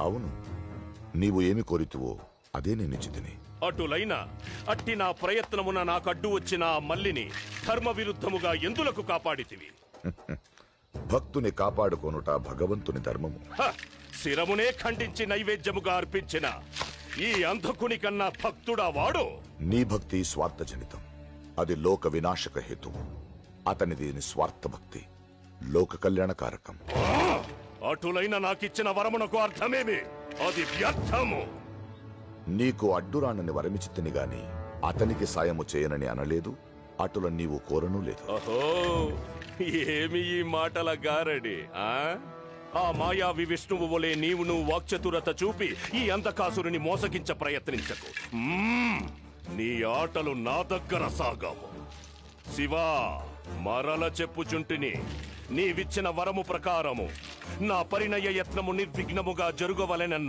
అవును. నీవు ఏమి కోరితువో అదే నేనిచ్చితిని అటులైన అట్టి నా ప్రయత్నమున నాకడ్డు వచ్చిన ఆ మల్లిని ధర్మ విరుద్ధముగా ఎందులకు కాపాడితివి? భక్తుని కాపాడుకొనుట భగవంతుని ధర్మము. హ! శిరమునే ఖండించి నైవేద్యముగా అర్పించిన ఈ అంధకుని కన్నా భక్తుడా వాడు నీ భక్తి స్వార్థజనితం. అది లోక వినాశక హేతువు. అతనిది నిస్వార్థ భక్తి. లోక కళ్యాణకారకం. అటులైన నాకిచ్చిన వరమునకు అర్థమేమి? అది వ్యర్థము. నీకు అడ్డురానని వరమిచితిని గాని అతనికి సాయము చేయనని అనలేదు అటుల నీవు కోరనూ లేదు. అహో ఏమి ఈ మాటల గారడి ఆ? ఆ మాయావి విష్ణువు వలె నీవును వాక్చతురత చూపి ఈ అంధకాసురుని మోసగించ ప్రయత్నించకు. మ్మ్! నీ ఆటలు నా దగ్గర సాగావు. శివా మరల చెప్పుచుంటిని. నీవిచ్చిన వరము ప్రకారము నా పరిణయ యత్నము నిర్విఘ్నముగా జరుగవలెనన్న